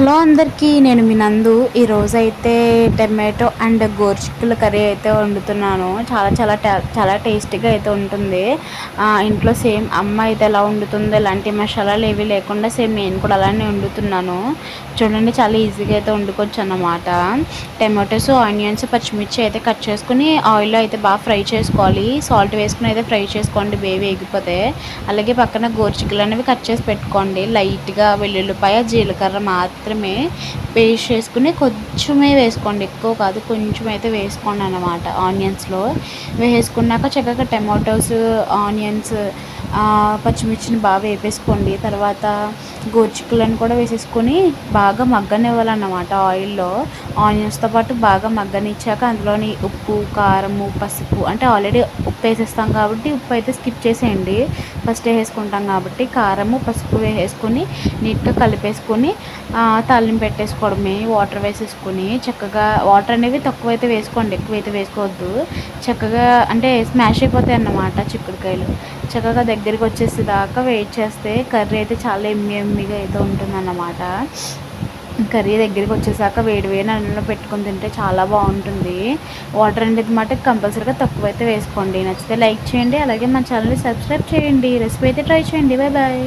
Hello అందరికీ నేను మీ నందు. ఈరోజు అయితే టమాటో అండ్ గోర్చిక్కుల కర్రీ అయితే వండుతున్నాను. చాలా చాలా చాలా టేస్టీగా అయితే ఉంటుంది. ఇంట్లో సేమ్ అమ్మ అయితే ఎలా వండుతుందో ఎలాంటి మసాలాలు ఏవి లేకుండా సేమ్ నేను కూడా అలానే వండుతున్నాను. చూడండి చాలా ఈజీగా అయితే వండుకోవచ్చు అన్నమాట. టమాటోస్ ఆనియన్స్ పచ్చిమిర్చి అయితే కట్ చేసుకుని ఆయిల్లో అయితే బాగా ఫ్రై చేసుకోవాలి. సాల్ట్ వేసుకుని అయితే ఫ్రై చేసుకోండి బేవి వేగిపోతే అలాగే పక్కన గోరుచిక్కులు అనేవి కట్ చేసి పెట్టుకోండి. లైట్గా వెల్లుల్లిపాయ జీలకర్ర మాత్రం మాత్రమే పేస్ట్ చేసుకుని కొంచెమే వేసుకోండి. ఎక్కువ కాదు కొంచెం అయితే వేసుకోండి అనమాట ఆనియన్స్లో. వేసుకున్నాక చక్కగా టమాటోస్ ఆనియన్స్ పచ్చిమిర్చిని బాగా వేపేసుకోండి. తర్వాత గోర్చిక్కులను కూడా వేసేసుకొని బాగా మగ్గనివ్వాలన్నమాట ఆయిల్లో. ఆనియన్స్తో పాటు బాగా మగ్గనిచ్చాక అందులోని ఉప్పు కారము పసుపు అంటే ఆల్రెడీ ఉప్పు వేసేస్తాం కాబట్టి ఉప్పు అయితే స్కిప్ చేసేయండి. ఫస్ట్ వేసుకుంటాం కాబట్టి కారము పసుపు వేసేసుకొని నీట్గా కలిపేసుకొని తాలింపు పెట్టేసుకోవడమే వాటర్ వేసేసుకొని చక్కగా వాటర్ అనేవి తక్కువ అయితే వేసుకోండి ఎక్కువ అయితే వేసుకోవద్దు. చక్కగా అంటే స్మాష్ అయిపోతాయి అన్నమాట చిక్కుడుకాయలు. చక్కగా దగ్గరికి వచ్చేసేదాకా వెయిట్ చేస్తే కర్రీ అయితే చాలా ఎమ్మి యమ్మీగా అయితే ఉంటుందన్నమాట. కర్రీ దగ్గరికి వచ్చేసాక వేడి వేడి అన్నంలో పెట్టుకొని తింటే చాలా బాగుంటుంది. వాటర్ అనేది మాట కంపల్సరీగా తక్కువ అయితే వేసుకోండి. నచ్చితే లైక్ చేయండి అలాగే మన ఛానల్ని సబ్స్క్రైబ్ చేయండి. రెసిపీ అయితే ట్రై చేయండి. Bye bye